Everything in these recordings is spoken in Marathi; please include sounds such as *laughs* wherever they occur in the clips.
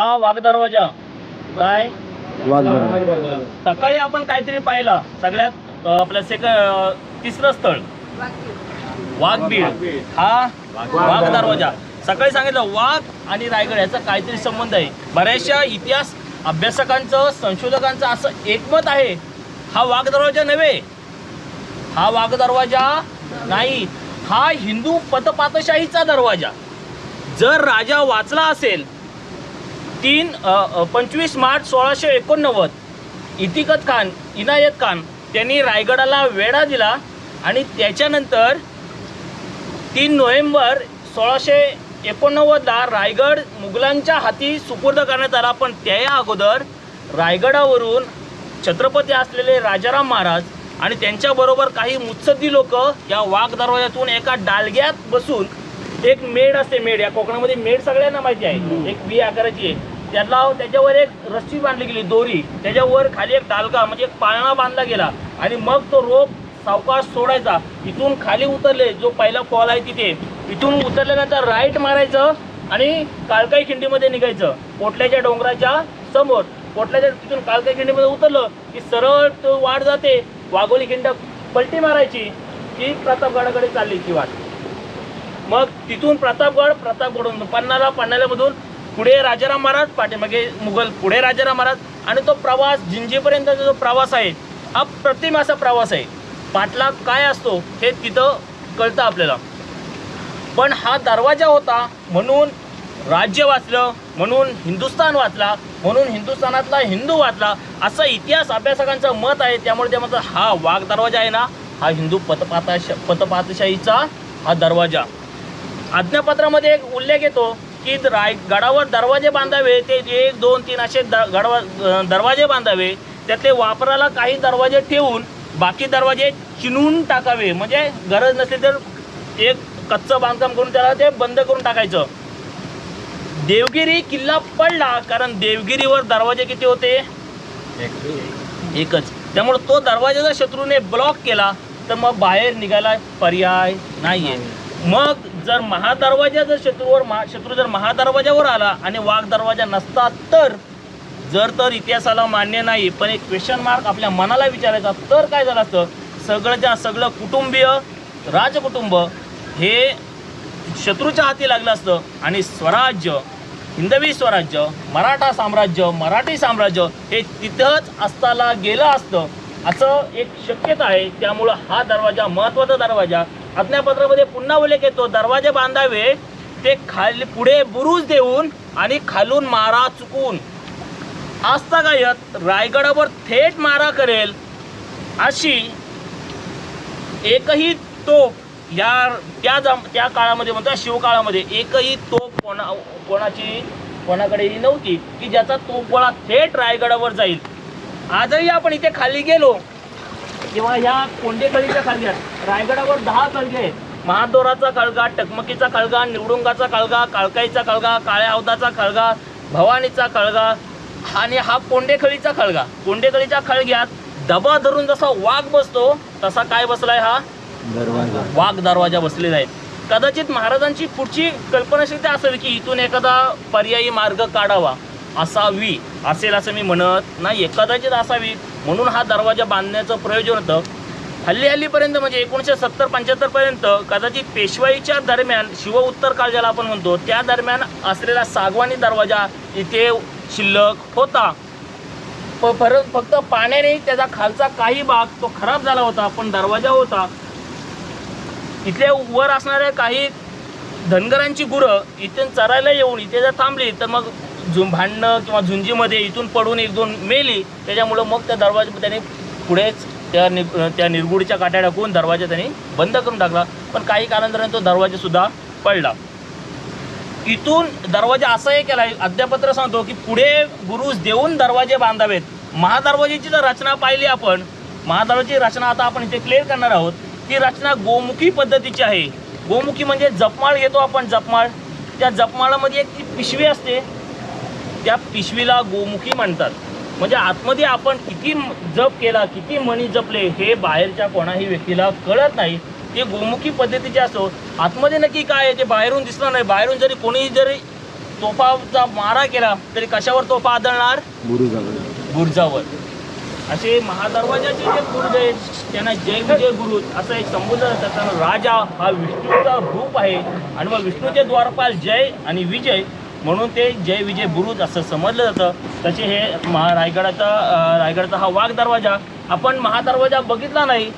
हा वाघ दरवाजा. काय? वाघ दरवाजा. सकाळी आपण काहीतरी पाहिला. सगळ्यात आपलं सेक तिसरं स्थळ. वाघबीड हा? वाघ दरवाजा. सकाळी सांगितलं वाघ आणि रायगड याचा काहीतरी संबंध आहे. बऱ्याचशा इतिहास अभ्यासकांचं संशोधकांचं असं एकमत आहे. हा वाघ दरवाजा नव्हे. हा वाघ दरवाजा नाही. हा हिंदू पतपातशाहीचा दरवाजा. जर राजा वाचला असेल तीन पंचवीस मार्च सोळाशे एकोणनव्वद. इतिकत खान इनायत खान त्यांनी रायगडाला वेढा दिला आणि त्याच्यानंतर तीन नोव्हेंबर सोळाशे एकोणनव्वदला रायगड मुघलांच्या हाती सुपूर्द करण्यात आला. पण त्या अगोदर रायगडावरून छत्रपती असलेले राजाराम महाराज आणि त्यांच्याबरोबर काही मुत्सद्दी लोक या वाघ दरवाजातून एका डालग्यात बसून एक मेड असते मेड या कोकणामध्ये मेड सगळ्यांना माहिती आहे. एक बी आकाराची आहे. त्याला त्याच्यावर एक रस्सी बांधली गेली दोरी. त्याच्यावर खाली एक डालगा म्हणजे एक पाळणा बांधला गेला. आणि मग तो रोप सावकाश सोडायचा. इथून खाली उतरले जो पहिला फॉल आहे तिथे. इथून उतरल्यानंतर राईट मारायचं आणि काळकाई खिंडीमध्ये निघायचं. पोटल्याच्या डोंगराच्या समोर. पोटल्याच्या तिथून काळकाई खिंडीमध्ये उतरलं की सरळ तो वाट जाते. वाघोली खिंड पलटी मारायची की प्रतापगडाकडे चालली ती वाट. मग तिथून प्रतापगड प्रतापगडून पन्नाला पन्नाल्यामधून पुढे राजाराम महाराज पाठीमागे मुघल पुढे राजाराम महाराज आणि तो प्रवास जिंजीपर्यंतचा जो प्रवास आहे हा प्रतिम असा प्रवास आहे. पाटला काय असतो हे तिथं कळतं आपल्याला. पण हा दरवाजा होता म्हणून राज्य वाचलं म्हणून हिंदुस्थान वाचला म्हणून हिंदुस्थानातला हिंदू वाचला असं इतिहास अभ्यासकांचं मत आहे. त्यामुळे ते म्हणतात हा वाघ दरवाजा आहे ना हा हिंदू पतपाताश पतपातशाहीचा हा दरवाजा. आज्ञापत्रामध्ये एक उल्लेख येतो की राय गडावर दरवाजे बांधावे ते एक दोन तीन असे द गडवा दरवाजे बांधावे त्यातले वापराला काही दरवाजे ठेवून बाकी दरवाजे चिनून टाकावे. म्हणजे गरज नसली तर एक कच्चं बांधकाम करून त्याला ते बंद करून टाकायचं. देवगिरी किल्ला पडला कारण देवगिरीवर दरवाजे किती होते? एकच. त्यामुळे तो दरवाजा जर शत्रूने ब्लॉक केला तर मग बाहेर निघायला पर्याय नाहीये. मग जर महादरवाजा जर शत्रूवर महा शत्रू जर महादरवाजावर आला आणि वाघ दरवाजा नसता तर जर तर इतिहासाला मान्य नाही पण एक क्वेश्चन मार्क आपल्या मनाला विचारायचा तर काय झालं असतं? सगळंच्या सगळं कुटुंबीय राजकुटुंब हे शत्रूच्या हाती लागलं असतं. आणि स्वराज्य हिंदवी स्वराज्य मराठा साम्राज्य मराठी साम्राज्य हे तिथंच असताना गेलं असतं. असं एक शक्यता आहे. त्यामुळं हा दरवाजा महत्त्वाचा दरवाजा आज्ञापत्रामध्ये पुन्हा उल्लेख येतो दरवाजे बांधावे ते खाली पुढे बुरुज देऊन आणि खालून मारा चुकून. आजतागायत रायगडावर थेट मारा करेल अशी एकही तोप या त्या जम त्या काळामध्ये म्हणतात शिवकाळामध्ये एकही तोप कोणा कोणाची कोणाकडेही नव्हती की ज्याचा तोप गोळा थेट रायगडावर जाईल. आजही आपण इथे खाली गेलो किंवा या कोंडेकळीच्या काळग्यात रायगडावर दहा कळगे आहेत. महादोराचा कळगा टकमकीचा कळगा निवडुंगाचा कळगा काळकाईचा कळगा काळ्या अवधाचा कळगा भवानीचा कळगा आणि हा कोंडेखळीचा खळगा. कोंडेखळीच्या खळग्यात दबा धरून जसा वाघ बसतो तसा काय बसलाय हा? दरवाजा. वाघ दरवाजा बसलेला आहे. कदाचित महाराजांची पुढची कल्पनाशक्ती असावी की इथून एखादा पर्यायी मार्ग काढावा. असावी असेल असं मी म्हणत नाही. कदाचित असावी. म्हणून हा दरवाजा बांधण्याचं प्रयोजन होतं. हल्ली हल्लीपर्यंत म्हणजे एकोणीसशे सत्तर पंच्याहत्तरपर्यंत कदाचित पेशवाईच्या दरम्यान शिव उत्तर काळ ज्याला आपण म्हणतो त्या दरम्यान असलेला सागवानी दरवाजा इथे शिल्लक होता. प- पर फक्त पाण्याने त्याचा खालचा काही भाग तो खराब झाला होता पण दरवाजा होता. इथल्या वर असणाऱ्या काही धनगरांची गुरं इथे चरायला येऊन इथे जर थांबली तर मग झुं भांडणं किंवा झुंजीमध्ये इथून पडून एक दोन मेली त्याच्यामुळं मग त्या दरवाजा त्याने पुढेच त्या नि त्या निरगुडीच्या काट्या टाकून दरवाजा त्यांनी बंद करून टाकला. पण काही कालांतराने तो दरवाजासुद्धा पडला. इथून दरवाजा असाही केला. अध्यापत्र सांगतो की पुढे गुरुज देऊन दरवाजे बांधावेत. महादरवाजेची जर रचना पाहिली आपण. महादरवाजेची रचना आता आपण इथे क्लिअर करणार आहोत. ती रचना गोमुखी पद्धतीची आहे. गोमुखी म्हणजे जपमाळ घेतो आपण जपमाळ. त्या जपमाळामध्ये एक ती पिशवी असते. त्या पिशवीला गोमुखी म्हणतात. म्हणजे आतमध्ये आपण किती जप केला किती मणी जपले हे बाहेरच्या कोणाही व्यक्तीला कळत नाही. ते गोमुखी पद्धतीचे असो आतमध्ये नक्की काय आहे ते बाहेरून दिसणार नाही. बाहेरून जरी कोणीही जरी तोफाचा मारा केला तरी कशावर तोफा आदळणार? बुरुजावर. बुर्जावर. असे महादरवाजाचे जे बुरुज आहेत त्यांना जय विजय गुरु असं एक संबोधन जातं राजा हा विष्णूचा रूप आहे. आणि मग विष्णूचे द्वारपाल जय आणि विजय म्हणून ते जय विजय बुरुज असं समजलं जातं. तसे हे महा रायगडाचा रायगडचा हा वाघ दरवाजा आपण महादरवाजा बघितला नाही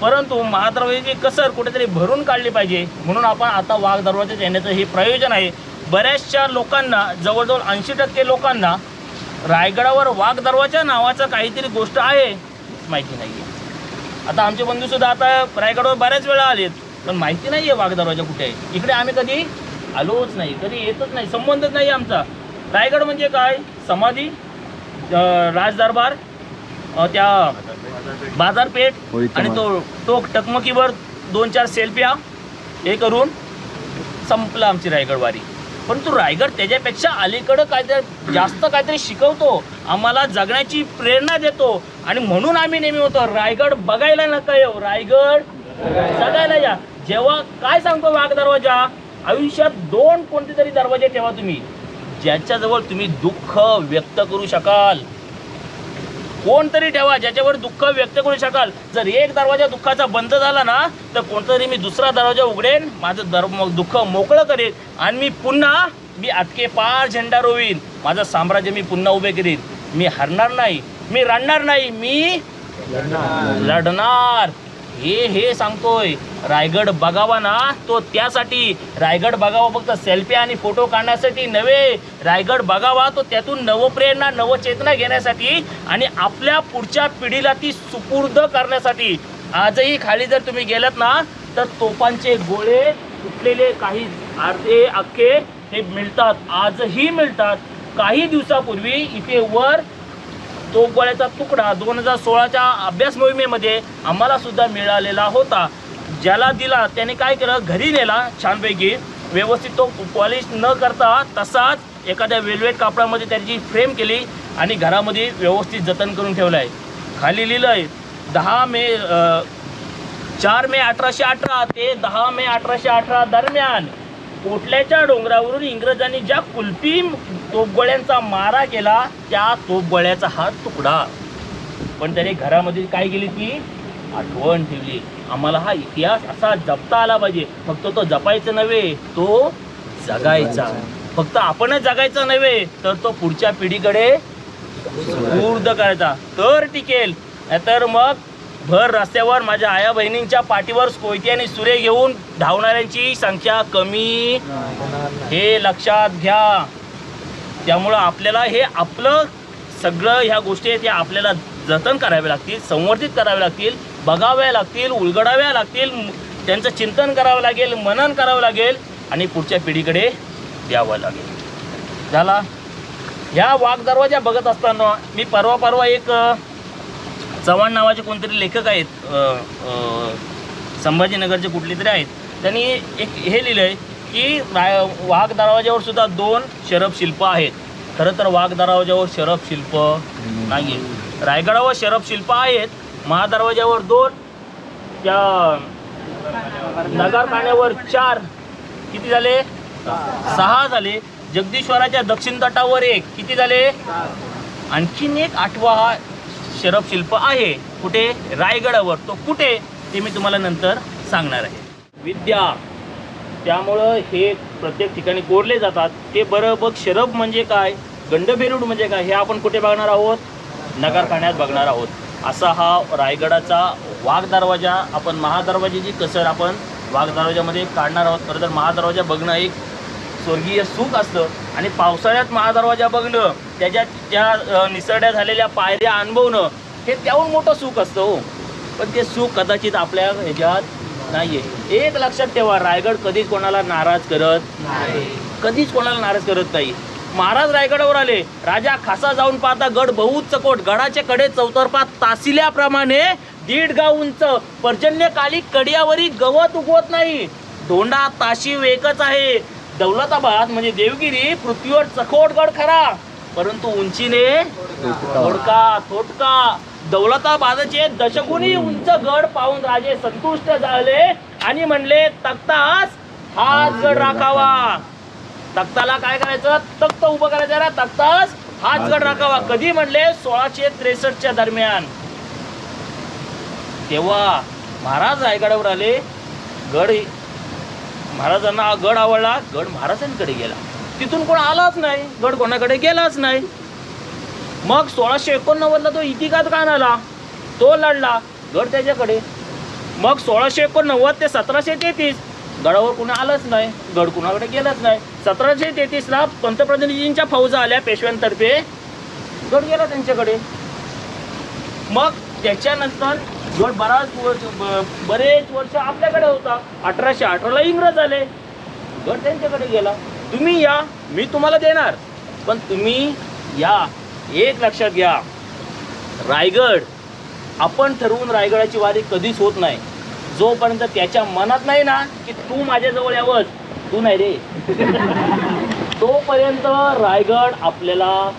परंतु महादरवाजाची कसर कुठेतरी भरून काढली पाहिजे. म्हणून आपण आता वाघ दरवाजात येण्याचं हे प्रयोजन आहे. बऱ्याचशा लोकांना जवळजवळ ऐंशी टक्के लोकांना रायगडावर वाघ दरवाजा नावाचं काहीतरी गोष्ट आहे माहिती नाही आहे आता आमचे बंधूसुद्धा आता रायगडावर बऱ्याच वेळा आलेत पण माहिती नाही आहे वाघ दरवाजा कुठे आहे. इकडे आम्ही कधी आलोच नाही कधी येतच नाही संबंधच नाही आमचा. रायगड म्हणजे काय? समाधी राजदरबार त्या बाजारपेठ आणि. तो टोक टकमकीवर दोन चार सेल्फ्या हे करून संपलं आमची रायगडवारी. परंतु रायगड त्याच्यापेक्षा अलीकडं काहीतरी जास्त काहीतरी शिकवतो आम्हाला जगण्याची प्रेरणा देतो आणि म्हणून आम्ही नेहमी होतो रायगड बघायला नका येऊ रायगड जगायला या. जेव्हा काय सांगतो वाघ दरवाजा? आयुष्यात दोन कोणते तरी दरवाजे ठेवा तुम्ही ज्याच्याजवळ तुम्ही दुःख व्यक्त करू शकाल. कोणतरी ठेवा ज्याच्यावर दुःख व्यक्त करू शकाल. जर एक दरवाजा दुःखाचा बंद झाला ना तर कोणतरी मी दुसरा दरवाजा उघडेन माझं दर दुःख मोकळं करेन आणि मी पुन्हा मी अटके पार झेंडा रोवीन. माझं साम्राज्य मी पुन्हा उभे करीन. मी हरणार नाही मी रडणार नाही मी लढणार हे हे सांगतोय. रायगड बघावा ना तो त्यासाठी. रायगड बघावा फक्त सेल्फी आणि फोटो काढण्यासाठी नव्हे. रायगड बघावा तो त्यातून नवप्रेरणा नवचेतना घेण्यासाठी आणि आपल्या पुढच्या पिढीला ती सुपूर्द करण्यासाठी. आजही खाली जर तुम्ही गेलात ना तर तोफांचे गोळे तुटलेले काही अर्धे अख्खे हे मिळतात. आजही मिळतात. काही दिवसापूर्वी इथे वर तो गोळ्याचा तुकडा दोन हजार सोळाच्या अभ्यास मोहिमेमध्ये आम्हाला सुद्धा मिळालेला होता. ज्याला दिला त्याने काय केलं? घरी नेला छानपैकी. व्यवस्थित तो पॉलिश न करता तसाच एखाद्या वेलवेट कापडामध्ये त्याची फ्रेम केली आणि घरामध्ये व्यवस्थित जतन करून ठेवलं आहे खाली लिहिलं आहे दहा मे चार मे अठराशे अठरा ते दहा मे अठराशे अठरा दरम्यान कोटल्याच्या डोंगरावरून इंग्रजांनी ज्या कुलपी तोफगोळ्यांचा मारा केला त्या तोफगोळ्याचा हा तुकडा. पण त्याने घरामध्ये काय केली ती? आठवण ठेवली. आम्हाला हा इतिहास असा जपता आला पाहिजे. फक्त तो जपायचा नव्हे तो जगायचा. फक्त आपणच जगायचा नव्हे तर तो पुढच्या पिढीकडे स्फूर्त करायचा. तर टिकेल. तर मग भर रस्त्यावर माझ्या आया बहिणींच्या पाठीवर कोयती आणि सुरे घेऊन धावणाऱ्यांची संख्या कमी. हे लक्षात घ्या. त्यामुळं आपल्याला हे आपलं सगळं ह्या गोष्टी आहेत त्या आपल्याला जतन कराव्या लागतील संवर्धित कराव्या लागतील बघाव्या लागतील उलगडाव्या लागतील त्यांचं चिंतन करावं लागेल मनन करावं लागेल आणि पुढच्या पिढीकडे द्यावं लागेल. झाला? ह्या वाघ दरवाजा बघत असताना मी परवा परवा एक चव्हाण नावाचे कोणतरी लेखक आहेत संभाजीनगरचे कुठले तरी आहेत त्यांनी एक हे लिहिलं आहे की राय वाघ दरवाजावर सुद्धा दोन शरब शिल्प आहेत. खरं तर वाघ दरवाजावर शरब शिल्प नाही रायगडावर शरब शिल्प आहेत महादरवाज्यावर दोन त्या नगरखान्यावर चार किती झाले? सहा झाले. जगदीश्वराच्या दक्षिण तटावर एक किती झाले? आणखीन एक आठवा हा शरब शिल्प आहे. कुठे? रायगडावर. तो कुठे? ते मी तुम्हाला नंतर सांगणार आहे. विद्या त्यामुळं हे प्रत्येक ठिकाणी कोरले जातात. ते बरं बघ शरब म्हणजे काय? गंडभेरूड म्हणजे काय? हे आपण कुठे बघणार आहोत? नगरखान्यात बघणार आहोत. असा हा रायगडाचा वाघ दरवाजा आपण महादरवाजाची कसर आपण वाघ दरवाजामध्ये काढणार आहोत. खरं तर महादरवाजा बघणं एक स्वर्गीय सुख असतं. आणि पावसाळ्यात महादरवाजा बघणं त्याच्या त्या निसरड्या झालेल्या पायऱ्या अनुभवणं हे त्याहून मोठं सुख असतं हो. पण ते सुख कदाचित आपल्या ह्याच्यात नाहीये. एक लक्षात ठेवा रायगड कधीच कोणाला नाराज करत कधीच कोणाला नाराज करत नाही. महाराज रायगडावर आले. राजा खासा जाऊन पाहता गड बहुत चकोट गडाचे कडे चौतर्फा तासिल्याप्रमाणे दीड गाव उंच. पर्जन्यकाली कडियावरी गवत उगवत नाही. धोंडा ताशी एकच आहे. दौलताबाद म्हणजे देवगिरी पृथ्वीवर चकोट गड खरा. परंतु उंचीने थोडका थोडका दौलताबादचे दशगुणी उंच गड पाहून राजे संतुष्ट झाले आणि म्हणले तक्तास हाच गड राखावा. तख्ताला काय करायचं? तख्त उभं करायचं ना तख्ताच हाच गड राखावा. कधी म्हणले? सोळाशे त्रेसष्टच्या दरम्यान. तेव्हा महाराज रायगडावर आले. गड महाराजांना हा गड आवडला. गड महाराजांकडे गेला. तिथून कोण आलाच नाही. गड कोणाकडे गेलाच नाही. मग सोळाशे एकोणनव्वदला तो इतिकात कान आला तो लढला गड त्याच्याकडे. मग सोळाशे एकोणनव्वद ते सतराशे तेहतीस गडावर कुणी आलंच नाही. गड कुणाकडे गेलंच नाही. सतराशे तेहतीसला पंतप्रतिनिधींच्या फौजा आल्या पेशव्यांतर्फे. गड गेला त्यांच्याकडे. मग त्याच्यानंतर गड बराच वर्ष बरेच वर्ष आपल्याकडे होता. अठराशे अठराला इंग्रज आले. गड त्यांच्याकडे गेला. तुम्ही या मी तुम्हाला देणार. पण तुम्ही या एक लक्षात घ्या. रायगड आपण ठरवून रायगडाची वारी कधीच होत नाही. जोपर्यंत त्याच्या मनात नाही ना की तू माझ्याजवळ यावंच तू नाही रे. *laughs* तोपर्यंत रायगड आपल्याला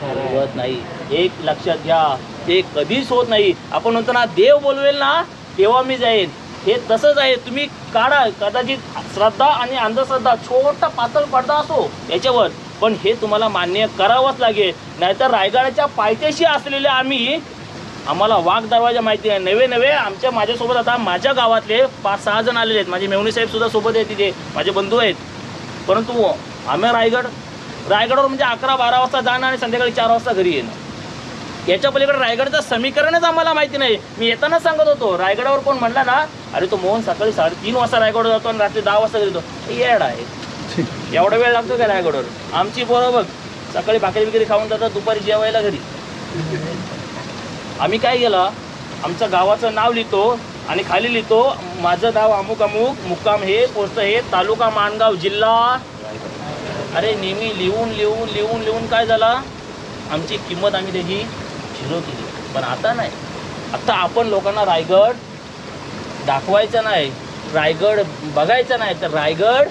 ठरवत नाही. एक लक्षात घ्या ते कधीच होत नाही. आपण म्हणतो ना देव बोलवेल ना तेव्हा मी जाईन. हे तसंच आहे. तुम्ही काढा. कदाचित श्रद्धा आणि अंधश्रद्धा छोटा पातळ पडदा असो याच्यावर. पण हे तुम्हाला मान्य करावंच लागेल. नाहीतर रायगडाच्या पायथ्याशी असलेले आम्ही आम्हाला वाघ दरवाजा माहिती आहे. नवे नवे आमच्या माझ्यासोबत आता माझ्या गावातले पाच सहा जण आलेले आहेत. माझे मेवणी साहेबसुद्धा सोबत आहेत तिथे. माझे बंधू आहेत. परंतु आम्ही रायगड रायगडवर म्हणजे अकरा बारा वाजता जाणं आणि संध्याकाळी चार वाजता घरी येणं. याच्या पलीकडे रायगडचं समीकरणच आम्हाला माहिती नाही. मी येताना सांगत होतो रायगडावर कोण म्हणला ना अरे तो मोहन सकाळी साडेतीन वाजता रायगडवर जातो आणि रात्री दहा वाजता येतो. येड आहे. एवढा वेळ लागतो का रायगडवर? आमची पोरं बघ सकाळी भाकरी बिकरी खाऊन जातात दुपारी जेवायला घरी. आम्ही काय केलं आमच्या गावाचं नाव लिहितो आणि खाली लिहितो माझं नाव अमुक अमुक मुक्काम हे पोस्ट हे तालुका माणगाव जिल्हा. अरे नेहमी लिहून लिहून लिहून लिहून काय झाला? आमची किंमत आम्ही त्याची झिरो केली पण आता नाही. आता आपण लोकांना रायगड दाखवायचा नाही रायगड बघायचा नाही तर रायगड